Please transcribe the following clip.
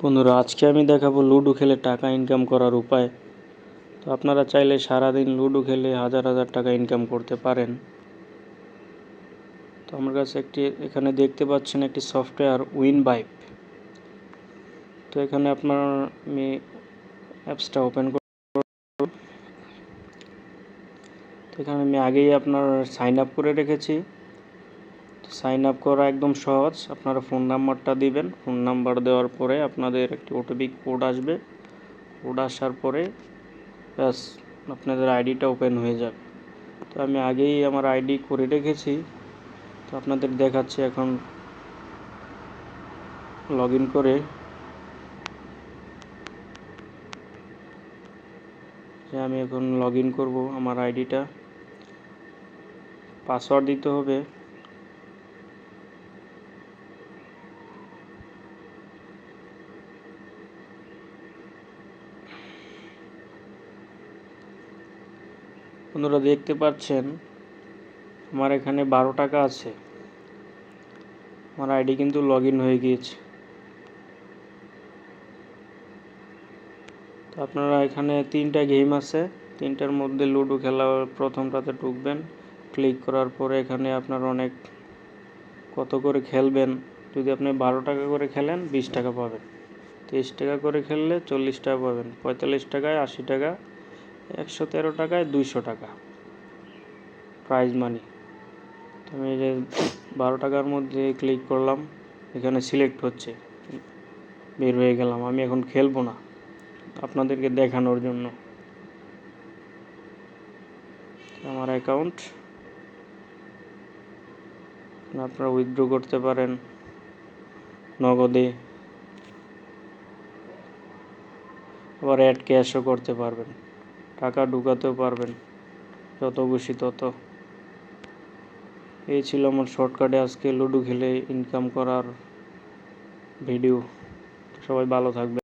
বন্ধুরা, আজকে আমি দেখাবো লুডো খেলে টাকা ইনকাম করার উপায়। তো আপনারা চাইলে সারাদিন লুডো খেলে হাজার হাজার টাকা ইনকাম করতে পারেন। তো আমার কাছে একটি, এখানে দেখতে পাচ্ছেন একটি সফটওয়্যার উইন বাইপ তো এখানে আপনার, আমি অ্যাপসটা ওপেন করব তো এখানে আমি আগেই আপনার সাইন আপ করে রেখেছি। সাইন আপ করা একদম সহজ। আপনারা ফোন নাম্বারটা দিবেন। ফোন নাম্বার দেওয়ার পরে আপনাদের একটি ওটিপি কোড আসবে। কোড আসার পরে ব্যাস, আপনাদের আইডিটা ওপেন হয়ে যাবে। তো আমি আগেই আমার আইডি করে রেখেছি। তো আপনাদের দেখাচ্ছি এখন লগ করে। যে আমি এখন লগ ইন করব আমার আইডিটা পাসওয়ার্ড দিতে হবে। বন্ধুরা দেখতে পাচ্ছেন, আমার এখানে বারো টাকা আছে। আমার আইডি কিন্তু লগ ইন হয়ে গিয়েছে। তো আপনারা এখানে তিনটা গেম আছে, তিনটার মধ্যে লুডো খেলা প্রথমটাতে ঢুকবেন ক্লিক করার পরে এখানে আপনার অনেক কত করে খেলবেন, যদি আপনি বারো টাকা করে খেলেন, বিশ টাকা পাবেন। তেইশ টাকা করে খেললে চল্লিশ টাকা পাবেন, পঁয়তাল্লিশ টাকায় আশি টাকা একশো তেরো টাকায় দুইশো টাকা প্রাইজ মানি তো আমি যে বারো টাকার মধ্যে ক্লিক করলাম, এখানে সিলেক্ট হচ্ছে। বের হয়ে গেলাম, আমি এখন খেলব না, আপনাদেরকে দেখানোর জন্য। আমার অ্যাকাউন্ট আপনারা উইথড্র করতে পারেন নগদে। আবার অ্যাড ক্যাশও করতে পারবেন। টাকা ঢুকাতেও পারবেন, যত খুশি তত। এই ছিল আমার শর্টকাটে আজকে লুডো খেলে ইনকাম করার ভিডিও। সবাই ভালো থাকবে